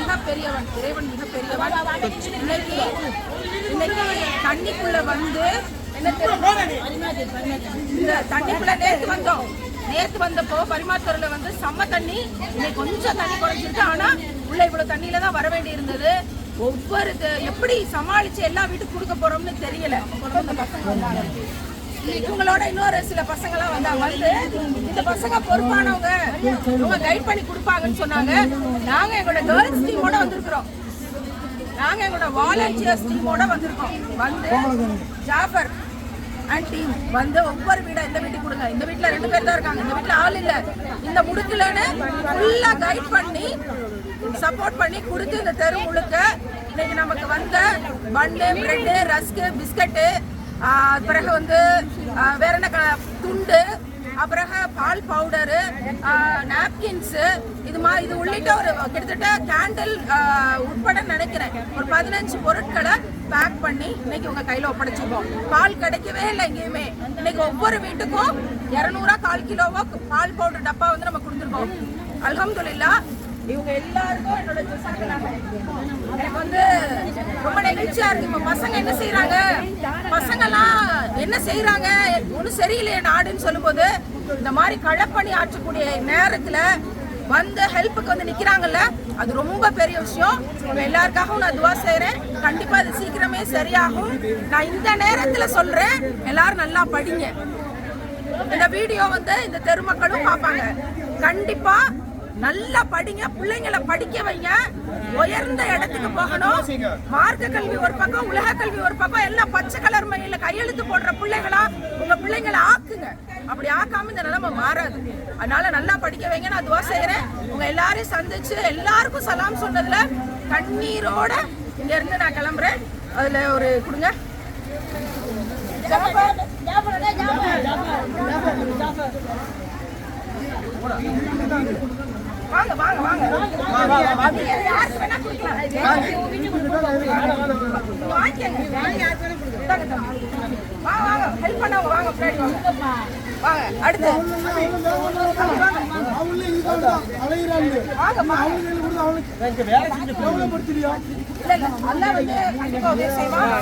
மிகப்பெரியவன் இறைவன் மிகப்பெரியவன். இன்னைக்கு இன்னைக்கு வந்து இந்த தண்ணிக்குள்ள நேற்று வந்தோம். நேற்று வந்தப்போ பரிமாத்தூர்ல வந்து செம்ம தண்ணி. இன்னைக்கு கொஞ்சம் தண்ணி குறைஞ்சிருக்கு. ஆனா உள்ள இவ்வளவு தண்ணியில தான் வர வேண்டி இருந்தது ஒவ்வொரு எப்படி சமாளிச்சு எல்லா வீட்டுக்கு கொடுக்க போறோம்னு தெரியல. இவங்களோட இன்னொரு சில பசங்க எல்லாம் வந்தாங்க வந்து இந்த பசங்க பொறுப்பானவங்க இவங்க கைட் பண்ணி கொடுப்பாங்கன்னு சொன்னாங்க. நாங்க எங்களோட கேர்ள்ஸ் டீமோட வந்திருக்கிறோம். நாங்க எங்களோட வாலண்டியர்ஸ் டீமோட வந்திருக்கோம். வந்து ஜாஃபர் அண்ட் டீம் வந்து ஒவ்வொரு வீடா இந்த வீட்டுக்கு கொடுங்க. இந்த வீட்டில் ரெண்டு பேர் தான் இருக்காங்க. இந்த வீட்டில் ஆள் இல்ல. இந்த முடுக்கலன்னு ஃபுல்லா கைட் பண்ணி சப்போர்ட் பண்ணி கொடுத்து இந்த தெரு முழுக்க இன்னைக்கு நமக்கு வந்த பன்னு பிரெட்டு ரஸ்க்கு பிஸ்கட்டு பிறகு வந்து வேற என்ன துண்டு அப்புறம் பால் பவுடரு நாப்கின்ஸு இது மாதிரி இது உள்ளிட்ட ஒரு கிட்டத்தட்ட கேண்டில் உட்பட நினைக்கிறேன். ஒரு பதினஞ்சு பொருட்களை பேக் பண்ணி இன்னைக்கு உங்க கையில ஒப்படைச்சிருக்கோம். பால் கிடைக்கவே இல்லை எங்கேயுமே. இன்னைக்கு ஒவ்வொரு வீட்டுக்கும் இரநூறா கால் கிலோவோ பால் பவுடர் டப்பா வந்து நம்ம கொடுத்துருக்கோம். அலமதுல்லா இவங்க எல்லாருக்கும் என்னோட ரொம்ப நெகிழ்ச்சியா இருக்கு. இப்ப பசங்க என்ன செய்யறாங்க பசங்கெல்லாம் என்ன செய்யறாங்க ஒன்றும் சரியில்லையே நாடுன்னு சொல்லும்போது இந்த மாதிரி களப்பணி ஆற்றக்கூடிய நேரத்துல வந்து ஹெல்ப்புக்கு வந்து நிக்கிறாங்கல்ல அது ரொம்ப பெரிய விஷயம். எல்லாருக்காகவும் நான் துவா செய்யறேன் கண்டிப்பா அது சீக்கிரமே சரியாகும். நான் இந்த நேரத்துல சொல்றேன். எல்லாரும் நல்லா படிங்க. இந்த வீடியோ வந்து இந்த தெருமக்களும் பார்ப்பாங்க. கண்டிப்பா நல்லா படிங்க பிள்ளைங்களை படிக்க வைங்க. உயர்ந்த இடத்துக்கு போகணும். மார்க்க கல்வி ஒரு பக்கம் உலக கல்வி ஒரு பக்கம். எல்லாம் பச்சை கலர் மயில கையெழுத்து போடுற பிள்ளைகளா உங்க பிள்ளைங்களை ஆக்குங்க. அப்படி ஆக்காம இந்த நிலைமை மாறாது. அதனால நல்லா படிக்க வைங்க. நான் துவா செய்யறேன் உங்க எல்லாரையும் சந்திச்சு எல்லாருக்கும் சலாம் சொன்னதுல கண்ணீரோட இங்க இருந்து நான் கிளம்புறேன். அதுல ஒரு கொடுங்க. ஜாஃபர். வாங்க வாங்க வாங்க யாருக்கு வேணா கொடுக்கலாம். நீங்க வாங்கிக்கங்க. இந்தாங்க தம்பி. வாங்க வாங்க ஹெல்ப் பண்ணவங்க வாங்க பின்னாடி வாங்க வாங்க அடுத்து வாங்க வேலை செஞ்சு இல்ல இல்ல அல்லாஹ் வந்து கண்டிப்பா உதவி செய்வான்